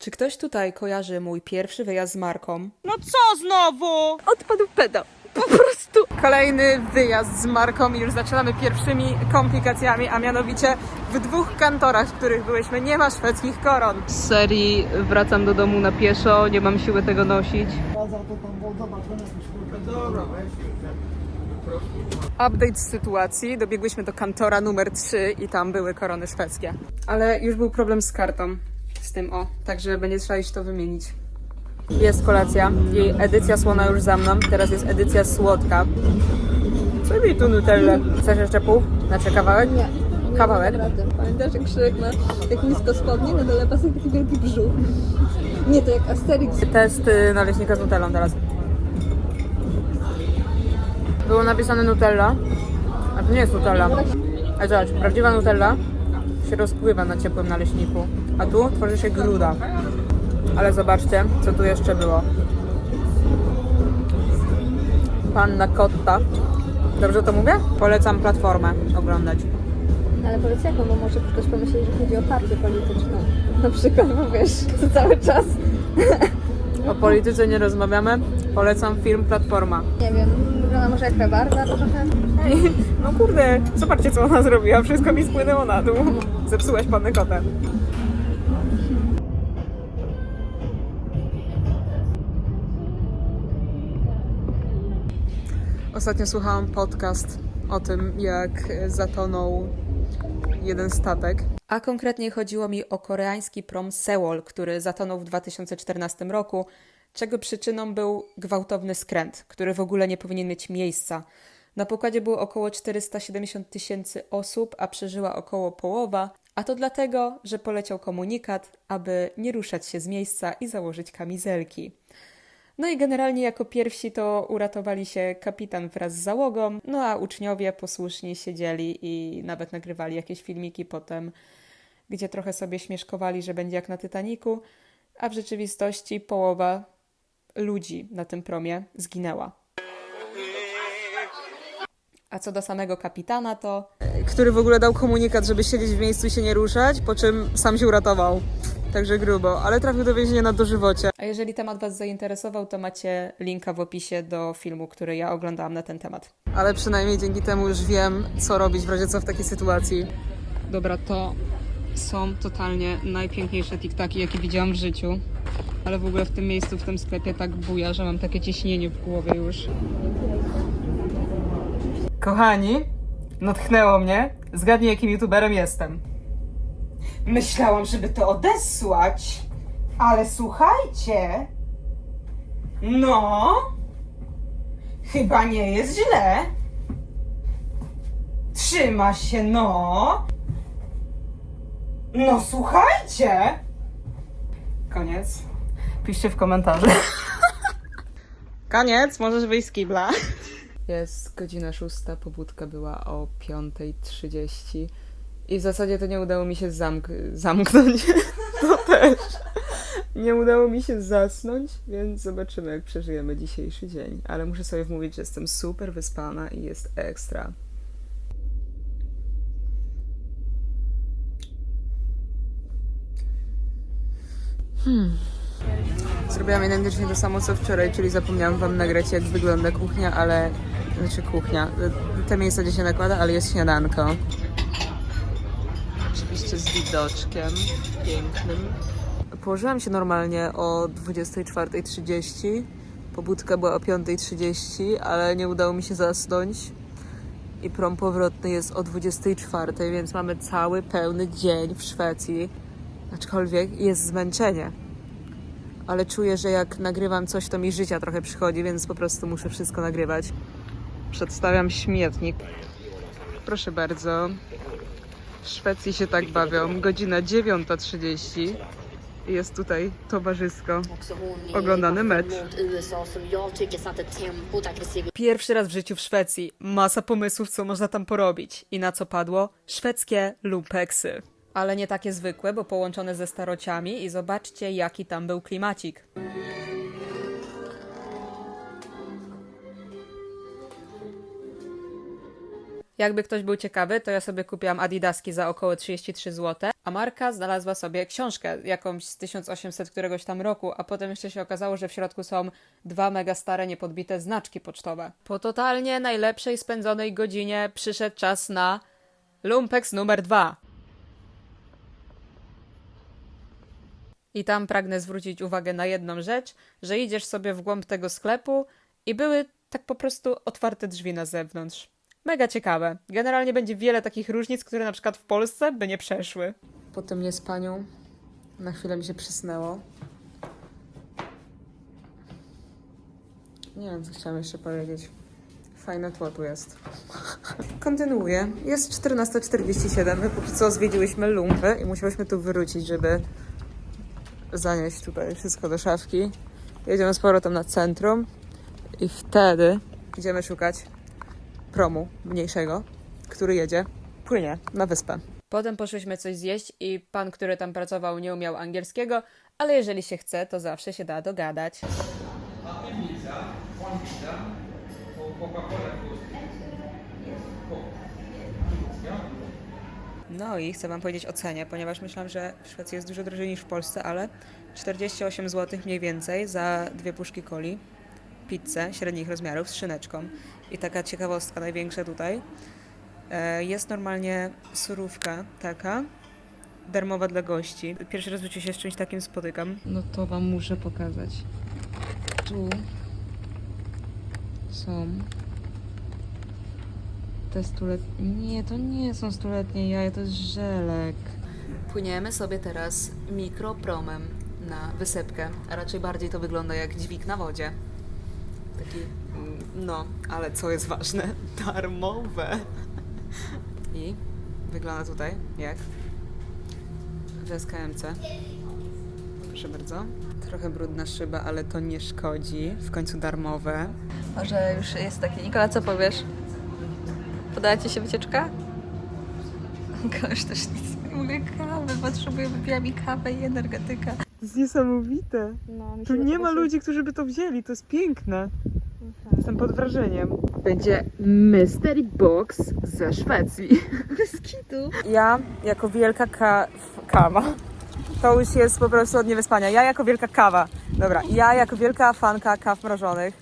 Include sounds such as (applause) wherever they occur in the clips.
Czy ktoś tutaj kojarzy mój pierwszy wyjazd z Marką? No co znowu? Odpadł pedał. Po prostu. Kolejny wyjazd z Marką i już zaczynamy pierwszymi komplikacjami, a mianowicie w dwóch kantorach, w których byłyśmy, nie ma szwedzkich koron. Z serii wracam do domu na pieszo, nie mam siły tego nosić. Update z sytuacji. Dobiegłyśmy do kantora numer 3 i tam były korony szwedzkie. Ale już był problem z kartą. Z tym o. Także będzie trzeba iść to wymienić. Jest kolacja. Jej edycja słona już za mną. Teraz jest edycja słodka. Co mi tu Nutelle? Chcesz jeszcze pół? Znaczy kawałek? Nie. nie Kawałek? Pamiętasz jak Shrek ma jak nisko spodnie, na dole pasek taki wielki brzuch. Nie, to jak Asterix. Test y, naleśnika z nutellą teraz. Było napisane Nutella, a to nie jest Nutella. Ale zobacz, prawdziwa Nutella się rozpływa na ciepłym naleśniku, a tu tworzy się gruda. Ale zobaczcie, co tu jeszcze było. Panna Cotta. Dobrze to mówię? Polecam platformę oglądać. Ale powiedz jaką, bo może ktoś pomyśleć, że chodzi o partię polityczną. Na przykład, bo wiesz, to cały czas. O polityce nie rozmawiamy. Polecam film Platforma. Nie wiem, wygląda może jak Rebarda trochę. Ej, no kurde, zobaczcie co ona zrobiła. Wszystko mi spłynęło na dół. Zepsułaś pannę kotę. Ostatnio słuchałam podcast o tym, jak zatonął jeden statek. A konkretnie chodziło mi o koreański prom Seoul, który zatonął w 2014 roku, czego przyczyną był gwałtowny skręt, który w ogóle nie powinien mieć miejsca. Na pokładzie było około 470 tysięcy osób, a przeżyła około połowa, a to dlatego, że poleciał komunikat, aby nie ruszać się z miejsca i założyć kamizelki. No i generalnie jako pierwsi to uratowali się kapitan wraz z załogą, no a uczniowie posłusznie siedzieli i nawet nagrywali jakieś filmiki potem, gdzie trochę sobie śmieszkowali, że będzie jak na Titaniku, a w rzeczywistości połowa ludzi na tym promie zginęła. A co do samego kapitana, to. Który w ogóle dał komunikat, żeby siedzieć w miejscu i się nie ruszać, po czym sam się uratował. Także grubo, ale trafił do więzienia na dożywocie. A jeżeli temat Was zainteresował, to macie linka w opisie do filmu, który ja oglądałam na ten temat. Ale przynajmniej dzięki temu już wiem, co robić w razie co w takiej sytuacji. Dobra, to są totalnie najpiękniejsze tiktaki, jakie widziałam w życiu. Ale w ogóle w tym miejscu, w tym sklepie tak buja, że mam takie ciśnienie w głowie już. Kochani, natchnęło mnie. Zgadnij, jakim youtuberem jestem. Myślałam, żeby to odesłać, ale słuchajcie. No, chyba nie jest źle. Trzyma się, no. No, słuchajcie. Koniec. Piszcie w komentarzu. (laughs) Koniec, możesz wyjść z kibla. Jest godzina szósta, pobudka była o 5.30 i w zasadzie to nie udało mi się zamk- zamknąć. (laughs) To też. Nie udało mi się zasnąć, więc zobaczymy, jak przeżyjemy dzisiejszy dzień. Ale muszę sobie wmówić, że jestem super wyspana i jest ekstra. Zrobiłam identycznie to samo co wczoraj, czyli zapomniałam wam nagrać jak wygląda kuchnia, ale... Znaczy kuchnia. Te miejsca gdzie się nakłada, ale jest śniadanko. Oczywiście z widoczkiem pięknym. Położyłam się normalnie o 24.30. Pobudka była o 5.30, ale nie udało mi się zasnąć. I prom powrotny jest o 24.00, więc mamy cały pełny dzień w Szwecji. Aczkolwiek jest zmęczenie ale czuję, że jak nagrywam coś, to mi życia trochę przychodzi, więc po prostu muszę wszystko nagrywać. Przedstawiam śmietnik. Proszę bardzo. W Szwecji się tak bawią. Godzina 9.30. Jest tutaj towarzysko. Oglądany mecz. Pierwszy raz w życiu w Szwecji. Masa pomysłów, co można tam porobić. I na co padło? Szwedzkie lumpeksy. Ale nie takie zwykłe, bo połączone ze starociami i zobaczcie, jaki tam był klimacik. Jakby ktoś był ciekawy, to ja sobie kupiłam Adidaski za około 33 zł, a Marka znalazła sobie książkę jakąś z 1800 któregoś tam roku, a potem jeszcze się okazało, że w środku są dwa mega stare, niepodbite znaczki pocztowe. Po totalnie najlepszej spędzonej godzinie przyszedł czas na Lumpex numer dwa. I tam pragnę zwrócić uwagę na jedną rzecz, że idziesz sobie w głąb tego sklepu i były tak po prostu otwarte drzwi na zewnątrz. Mega ciekawe. Generalnie będzie wiele takich różnic, które na przykład w Polsce by nie przeszły. Po tym niespaniu na chwilę mi się przysnęło. Nie wiem, co chciałam jeszcze powiedzieć. Fajne tło tu jest. (laughs) Kontynuuję. Jest 14.47. My póki co zwiedziłyśmy lumpy i musiałyśmy tu wrócić, żeby zanieść tutaj wszystko do szafki. Jedziemy z powrotem na centrum i wtedy idziemy szukać promu mniejszego, który jedzie, płynie na wyspę. Potem poszłyśmy coś zjeść i pan, który tam pracował, nie umiał angielskiego, ale jeżeli się chce, to zawsze się da dogadać. No i chcę Wam powiedzieć o cenie, ponieważ myślałam, że w Szwecji jest dużo drożej niż w Polsce, ale 48 zł mniej więcej za dwie puszki coli, pizzę średnich rozmiarów z szyneczką. I taka ciekawostka największa tutaj. e, Jest normalnie surówka taka, darmowa dla gości. Pierwszy raz w życiu się z czymś takim spotykam. No to Wam muszę pokazać. Tu są te stuletnie. Nie, to nie są stuletnie jaja, to jest żelek. Płyniemy sobie teraz mikropromem na wysepkę, a raczej bardziej to wygląda jak dźwig na wodzie. Taki, mm, no, ale co jest ważne, (laughs) darmowe. I wygląda tutaj jak w SKMC. Proszę bardzo. Trochę brudna szyba, ale to nie szkodzi. W końcu darmowe. Może już jest taki. Nikola, co powiesz? Podała ci się wycieczka? (laughs) Koleś też nic nie mogę kawy, potrzebuję, wypiła mi kawę i energetyka. To jest niesamowite. No, Tu nie ma ludzi, którzy by to wzięli. To jest piękne. Jestem pod wrażeniem. Będzie mystery box ze Szwecji. (laughs) Bez kitu. Ja jako wielka ka- kawa. To już jest po prostu od niewyspania. Ja jako wielka kawa. Dobra, ja jako wielka fanka kaw mrożonych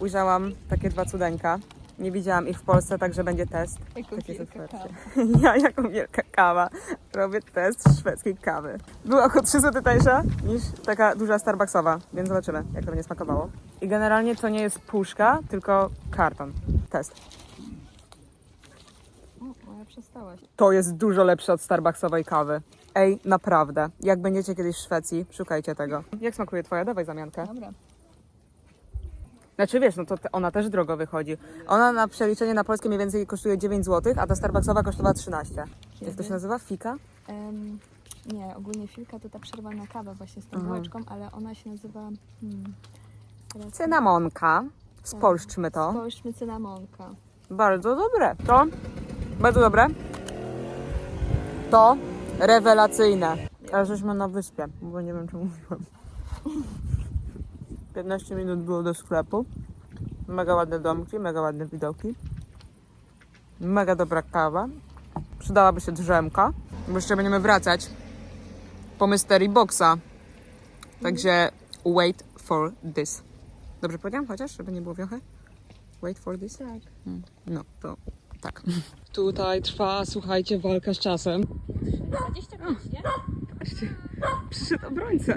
ujrzałam takie dwa cudeńka. Nie widziałam ich w Polsce, także będzie test. Takie wielka kawa. (laughs) Ja jako wielka kawa robię test szwedzkiej kawy. Była około 3 zł tańsza niż taka duża Starbucksowa, więc zobaczymy, jak to będzie smakowało. I generalnie to nie jest puszka, tylko karton. Test. O, moja przestałaś. To jest dużo lepsze od Starbucksowej kawy. Ej, naprawdę. Jak będziecie kiedyś w Szwecji, szukajcie tego. Jak smakuje twoja? Dawaj zamiankę. Dobra. Znaczy wiesz, no to te- ona też drogo wychodzi. Ona na przeliczenie na polskie mniej więcej kosztuje 9 zł, a ta Starbucksowa kosztowała 13. Jak to się nazywa? Fika? Em, nie, ogólnie filka to ta przerwa na kawę właśnie z tą Aha. bułeczką, ale ona się nazywa... Hmm, teraz- Cynamonka. Spolszczmy to. Spolszczmy cynamonka. Bardzo dobre. To bardzo dobre. To rewelacyjne. Ale żeśmy na wyspie, bo nie wiem, czy mówiłam. 15 minut było do sklepu. Mega ładne domki, mega ładne widoki. Mega dobra kawa. Przydałaby się drzemka, bo jeszcze będziemy wracać po Mystery Boxa. Także wait for this. Dobrze powiedziałam chociaż, żeby nie było wiochy? Wait for this? Tak. No, to tak. (laughs) Tutaj trwa, słuchajcie, walka z czasem. 25, nie? Patrzcie, przyszedł obrońca.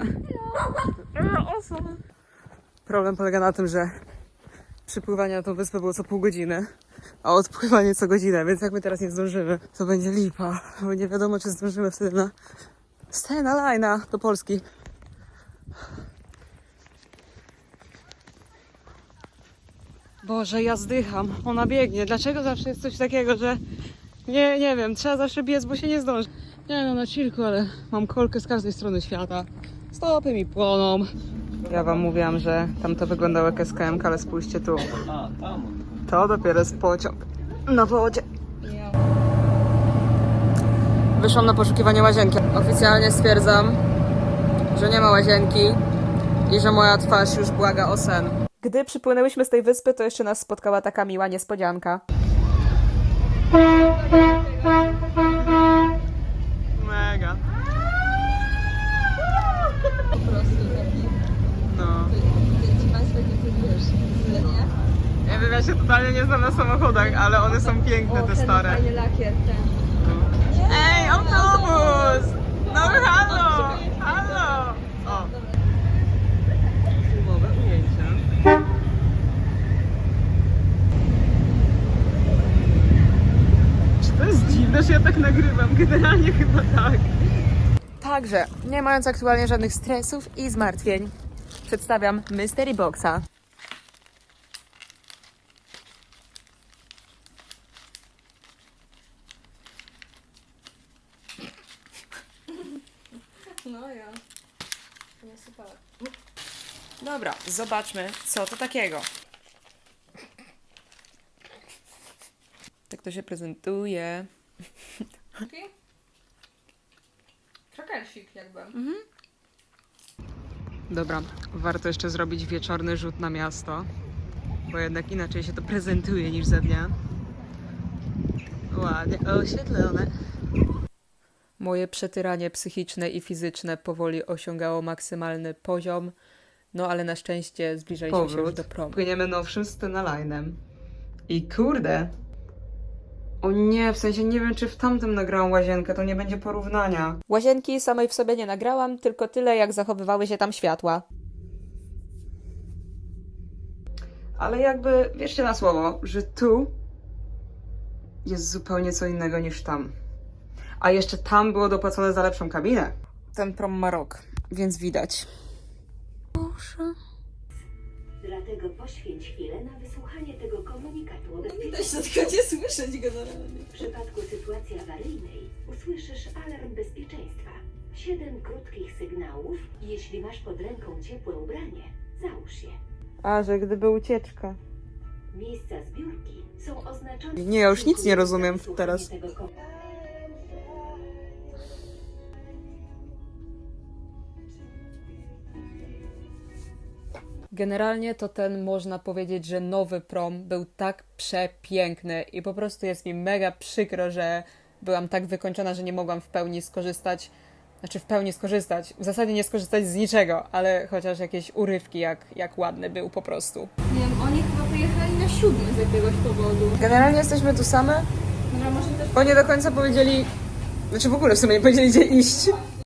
Osoba. Problem polega na tym, że przypływanie na tą wyspę było co pół godziny, a odpływanie co godzinę, więc jak my teraz nie zdążymy, to będzie lipa, bo nie wiadomo, czy zdążymy wtedy na Stena Line'a do Polski. Boże, ja zdycham. Ona biegnie. Dlaczego zawsze jest coś takiego, że nie, nie wiem, trzeba zawsze biec, bo się nie zdąży. Nie no, na chillku, ale mam kolkę z każdej strony świata. Stopy mi płoną. Ja wam mówiłam, że tam to wyglądało jak SKM, ale spójrzcie tu. To dopiero jest pociąg na wodzie. Wyszłam na poszukiwanie łazienki. Oficjalnie stwierdzam, że nie ma łazienki i że moja twarz już błaga o sen. Gdy przypłynęłyśmy z tej wyspy, to jeszcze nas spotkała taka miła niespodzianka. Mega. Po prostu taki, No. ci Państwo nie wiesz, nie? Ja wiem, ja się totalnie nie znam na samochodach, ale one są piękne, te stare. fajny lakier, ten. Ej, autobus! No halo! Halo! O. Filmowe ujęcia. Czy to jest dziwne, że ja tak nagrywam? Generalnie chyba tak. Także, nie mając aktualnie żadnych stresów i zmartwień, przedstawiam Mystery Boxa. No ja. Nie super. Dobra, zobaczmy, co to takiego. Tak to się prezentuje. Taki? Krakelsik jakby. Dobra, warto jeszcze zrobić wieczorny rzut na miasto, bo jednak inaczej się to prezentuje niż za dnia. Ładnie oświetlone. Moje przetyranie psychiczne i fizyczne powoli osiągało maksymalny poziom, no ale na szczęście zbliżaliśmy się już Powrót. do promu. Płyniemy nowszym Stenalinem. I kurde! O nie, w sensie nie wiem, czy w tamtym nagrałam łazienkę, to nie będzie porównania. Łazienki samej w sobie nie nagrałam, tylko tyle, jak zachowywały się tam światła. Ale jakby, wierzcie na słowo, że tu jest zupełnie co innego niż tam. A jeszcze tam było dopłacone za lepszą kabinę. Ten prom ma rok, więc widać. Dlatego poświęć chwilę na wysłuchanie tego komunikatu o Widać, bezpieczeństwie. że tylko nie słyszeć generalnie. W przypadku sytuacji awaryjnej usłyszysz alarm bezpieczeństwa. Siedem krótkich sygnałów i jeśli masz pod ręką ciepłe ubranie, załóż je. A, że gdyby ucieczka. Miejsca zbiórki są oznaczone... Nie, ja już nic nie rozumiem teraz. tego kom- Generalnie to ten, można powiedzieć, że nowy prom był tak przepiękny i po prostu jest mi mega przykro, że byłam tak wykończona, że nie mogłam w pełni skorzystać, znaczy w pełni skorzystać, w zasadzie nie skorzystać z niczego, ale chociaż jakieś urywki, jak, jak ładny był po prostu. Nie wiem, oni chyba pojechali na siódmy z jakiegoś powodu. Generalnie jesteśmy tu same, Dobra, może też bo nie do końca powiedzieli, znaczy w ogóle w sumie nie powiedzieli gdzie iść.